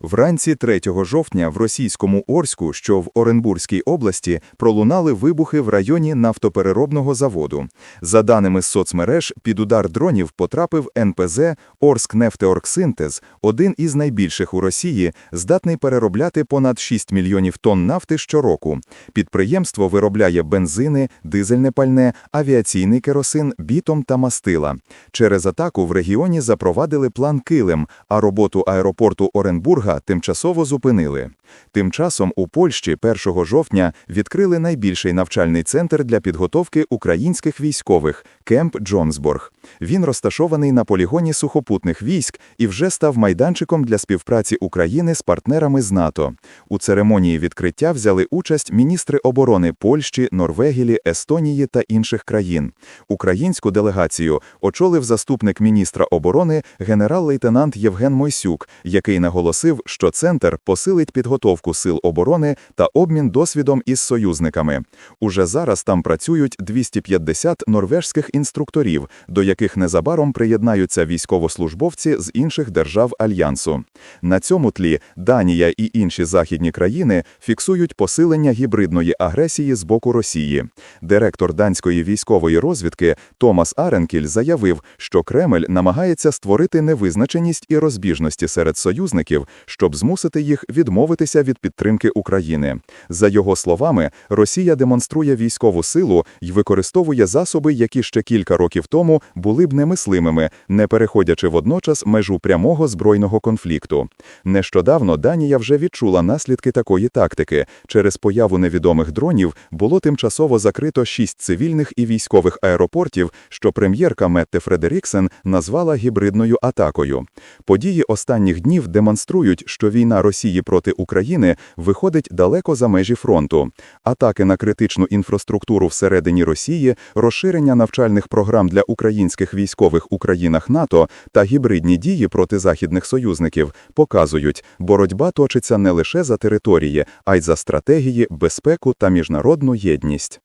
Вранці 3 жовтня в російському Орську, що в Оренбурзькій області, пролунали вибухи в районі нафтопереробного заводу. За даними соцмереж, під удар дронів потрапив НПЗ «Орскнефтеоргсинтез», один із найбільших у Росії, здатний переробляти понад 6 мільйонів тонн нафти щороку. Підприємство виробляє бензини, дизельне пальне, авіаційний керосин, бітом та мастила. Через атаку в регіоні запровадили план «Килим», а роботу аеропорту Оренбурга тимчасово зупинили. Тим часом у Польщі 1 жовтня відкрили найбільший навчальний центр для підготовки українських військових – Кемп Джонсборг. Він розташований на полігоні сухопутних військ і вже став майданчиком для співпраці України з партнерами з НАТО. У церемонії відкриття взяли участь міністри оборони Польщі, Норвегії, Естонії та інших країн. Українську делегацію очолив заступник міністра оборони генерал-лейтенант Євген Мойсюк, який наголосив, що центр посилить підготовку сил оборони та обмін досвідом із союзниками. Уже зараз там працюють 250 норвежських інструкторів, до яких незабаром приєднаються військовослужбовці з інших держав Альянсу. На цьому тлі Данія і інші західні країни фіксують посилення гібридної агресії з боку Росії. Директор данської військової розвідки Томас Аренкіль заявив, що Кремль намагається створити невизначеність і розбіжності серед союзників, щоб змусити їх відмовитися від підтримки України. За його словами, Росія демонструє військову силу і використовує засоби, які ще кілька років тому були б немислимими, не переходячи водночас межу прямого збройного конфлікту. Нещодавно Данія вже відчула наслідки такої тактики. Через появу невідомих дронів було тимчасово закрито шість цивільних і військових аеропортів, що прем'єрка Метте Фредеріксен назвала гібридною атакою. Події останніх днів демонструють, що війна Росії проти України виходить далеко за межі фронту. Атаки на критичну інфраструктуру всередині Росії, розширення навчальних програм для українських військових у країнах НАТО та гібридні дії проти західних союзників показують, боротьба точиться не лише за території, а й за стратегії, безпеку та міжнародну єдність.